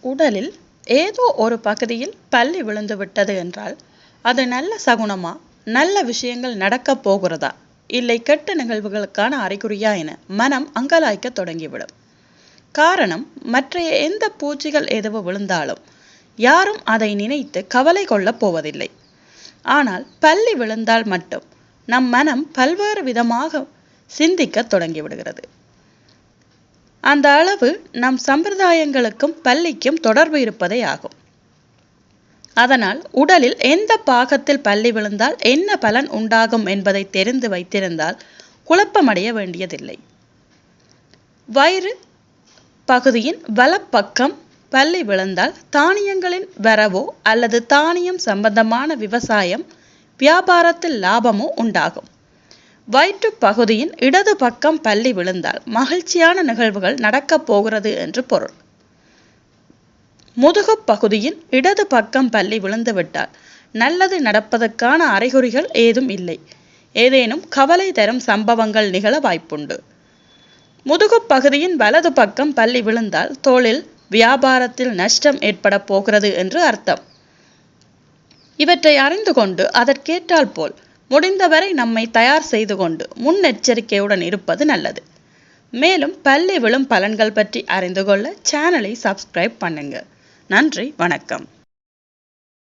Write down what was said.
உடலில் ஏதோ ஒரு பகுதியில் பள்ளி விழுந்து விட்டது என்றால் அது நல்ல சகுனமா? நல்ல விஷயங்கள் நடக்கப் போகிறதா? இல்லை கெட்ட நிகழ்வுகளுக்கான அறிகுறியா என மனம் அங்கலாய்க்க தொடங்கிவிடும். காரணம் மற்றைய எந்த பூச்சிகள் எதுவும் விழுந்தாலும் யாரும் அதை நினைத்து கவலை கொள்ளப் போவதில்லை. ஆனால் பள்ளி விழுந்தால் மட்டும் நம் மனம் பல்வேறு விதமாக சிந்திக்க தொடங்கிவிடுகிறது. அந்த அளவு நம் சம்பிரதாயங்களுக்கும் பள்ளிக்கும் தொடர்பு இருப்பதே ஆகும். அதனால் உடலில் எந்த பாகத்தில் பள்ளி விழுந்தால் என்ன பலன் உண்டாகும் என்பதை தெரிந்து வைத்திருந்தால் குழப்பமடைய வேண்டியதில்லை. வயிறு பகுதியின் வலப்பக்கம் பள்ளி விழுந்தால் தானியங்களின் வரவோ அல்லது தானியம் சம்பந்தமான விவசாயம் வியாபாரத்தில் லாபமோ உண்டாகும். வயிற்று பகுதியின் இடது பக்கம் பள்ளி விழுந்தால் மகிழ்ச்சியான நிகழ்வுகள் நடக்கப் போகிறது என்று பொருள். முதுகு பகுதியின் இடது பக்கம் பள்ளி விழுந்துவிட்டால் நல்லது நடப்பதற்கான அறிகுறிகள் ஏதும் இல்லை. ஏதேனும் கவலை தரும் சம்பவங்கள் நிகழ வாய்ப்புண்டு. முதுகு பகுதியின் வலது பக்கம் பள்ளி விழுந்தால் தோளில் வியாபாரத்தில் நஷ்டம் ஏற்பட போகிறது என்று அர்த்தம். இவற்றை அறிந்து கொண்டு அதற்கேற்றால் போல் முடிந்தவரை நம்மை தயார் செய்து கொண்டு முன்னெச்சரிக்கையுடன் இருப்பது நல்லது. மேலும் பள்ளி விழும் பலன்கள் பற்றி அறிந்து கொள்ள சேனலை சப்ஸ்கிரைப் பண்ணுங்க. நன்றி வணக்கம்.